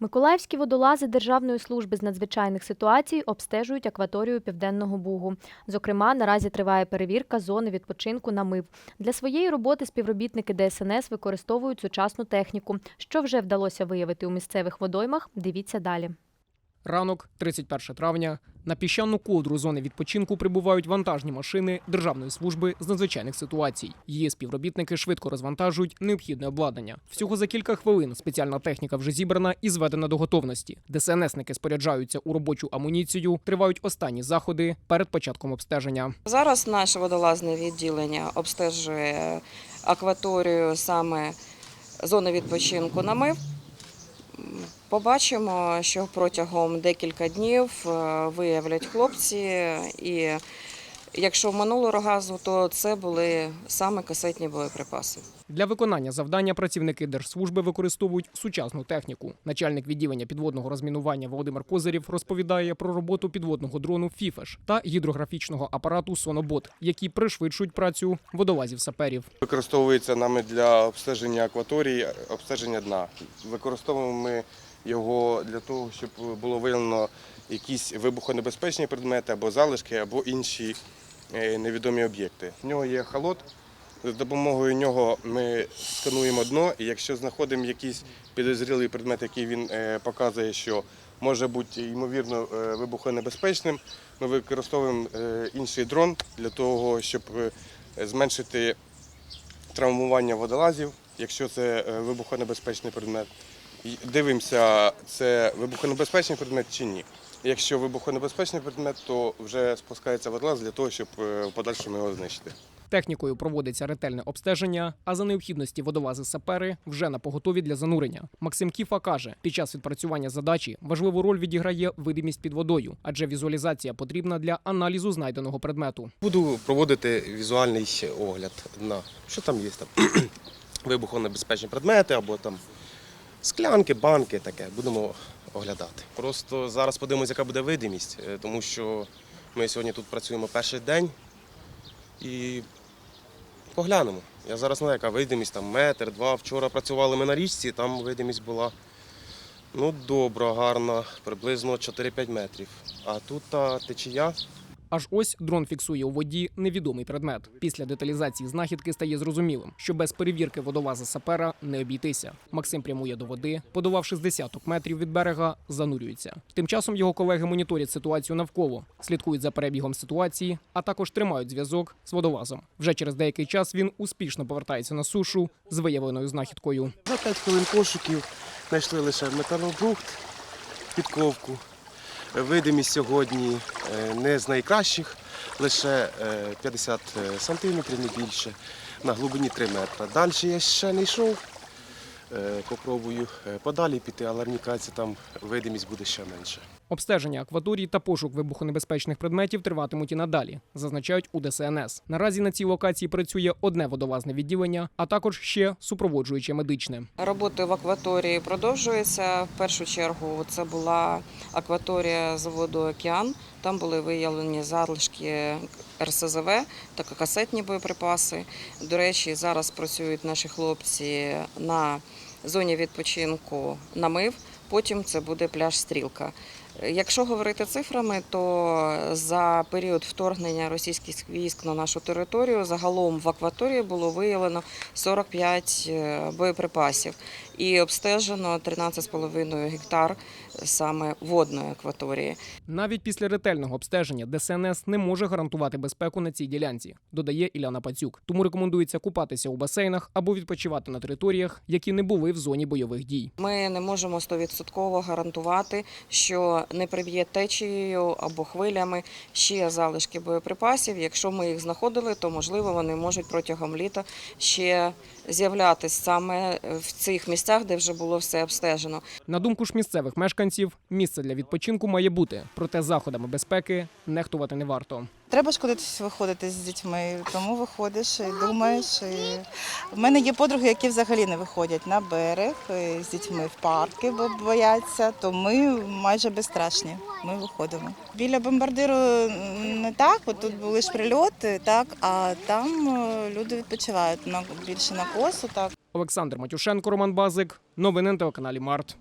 Миколаївські водолази Державної служби з надзвичайних ситуацій обстежують акваторію Південного Бугу. Зокрема, наразі триває перевірка зони відпочинку на мив. Для своєї роботи співробітники ДСНС використовують сучасну техніку. Що вже вдалося виявити у місцевих водоймах, дивіться далі. Ранок, 31 травня. На піщану ковдру зони відпочинку прибувають вантажні машини Державної служби з надзвичайних ситуацій. Її співробітники швидко розвантажують необхідне обладнання. Всього за кілька хвилин спеціальна техніка вже зібрана і зведена до готовності. ДСНСники споряджаються у робочу амуніцію, тривають останні заходи перед початком обстеження. Зараз наше водолазне відділення обстежує акваторію саме зони відпочинку на мив. Побачимо, що протягом декілька днів е, виявлять хлопці, і якщо минулого разу, то це були саме касетні боєприпаси. Для виконання завдання працівники держслужби використовують сучасну техніку. Начальник відділення підводного розмінування Володимир Козирів розповідає про роботу підводного дрону Фіфеш та гідрографічного апарату Сонобот, які пришвидшують працю водолазів саперів. Використовується нами для обстеження акваторії, обстеження дна. Використовуємо ми його для того, щоб було виявлено якісь вибухонебезпечні предмети або залишки, або інші е, невідомі об'єкти. В нього є халот. За допомогою нього ми скануємо дно, і якщо знаходимо якийсь підозрілий предмет, який він е, показує, що може бути ймовірно е, вибухонебезпечним, ми використовуємо е, інший дрон для того, щоб зменшити травмування водолазів, якщо це вибухонебезпечний предмет. Дивимося, це вибухонебезпечний предмет чи ні. Якщо вибухонебезпечний предмет, то вже спускається водолаз для того, щоб в подальшому його знищити. Технікою проводиться ретельне обстеження, а за необхідності водолази сапери вже на поготові для занурення. Максим Кіфа каже, під час відпрацювання задачі важливу роль відіграє видимість під водою, адже візуалізація потрібна для аналізу знайденого предмету. Буду проводити візуальний огляд на що там є там вибухонебезпечні предмети або там склянки, банки, таке. Будемо оглядати. Просто зараз подивимося, яка буде видимість, е, тому що ми сьогодні тут працюємо перший день і поглянемо. Я зараз знаю, яка видимість, там метр, два. Вчора працювали ми на річці, там видимість була ну, добра, гарна, приблизно 4-5 метрів. А тут та течія Аж ось дрон фіксує у воді невідомий предмет. Після деталізації знахідки стає зрозумілим, що без перевірки водолаза сапера не обійтися. Максим прямує до води, подолавши з десяток метрів від берега, занурюється. Тим часом його колеги моніторять ситуацію навколо, слідкують за перебігом ситуації, а також тримають зв'язок з водолазом. Вже через деякий час він успішно повертається на сушу з виявленою знахідкою. За 5 хвилин пошуків знайшли лише металобрухт, підковку. Видимість сьогодні е, не з найкращих, лише е, 50 сантиметрів, не більше, на глибині 3 метри. Далі я ще не йшов. Е, Попробую е, подалі піти, але мені кажеться, там видимість буде ще менше. Обстеження акваторії та пошук вибухонебезпечних предметів триватимуть і надалі, зазначають у ДСНС. Наразі на цій локації працює одне водолазне відділення, а також ще супроводжуюче медичне. Роботи в акваторії продовжуються. В першу чергу це була акваторія заводу Океан. Там були виявлені залишки РСЗВ та касетні боєприпаси. До речі, зараз працюють наші хлопці на зоні відпочинку на мив. Потім це буде пляж Стрілка. Якщо говорити цифрами, то за період вторгнення російських військ на нашу територію загалом в акваторії було виявлено 45 боєприпасів і обстежено 13,5 гектар саме водної акваторії. Навіть після ретельного обстеження ДСНС не може гарантувати безпеку на цій ділянці, додає Іляна Пацюк. Тому рекомендується купатися у басейнах або відпочивати на територіях, які не були в зоні бойових дій. Ми не можемо 100% гарантувати, що не приб'є течією або хвилями ще залишки боєприпасів. Якщо ми їх знаходили, то можливо вони можуть протягом літа ще з'являтися саме в цих місцях, де вже було все обстежено. На думку ж місцевих мешканців, місце для відпочинку має бути, проте заходами безпеки нехтувати не варто. Треба ж кудись виходити з дітьми, тому виходиш і думаєш. І... В мене є подруги, які взагалі не виходять на берег з дітьми в парки, бо бояться, то ми майже безстрашні. Ми виходимо. Біля бомбардиру не так, бо тут були ж прильоти, так, а там е, люди відпочивають на більше на косу. Так. Олександр Матюшенко, Роман Базик. Новини на телеканалі Март.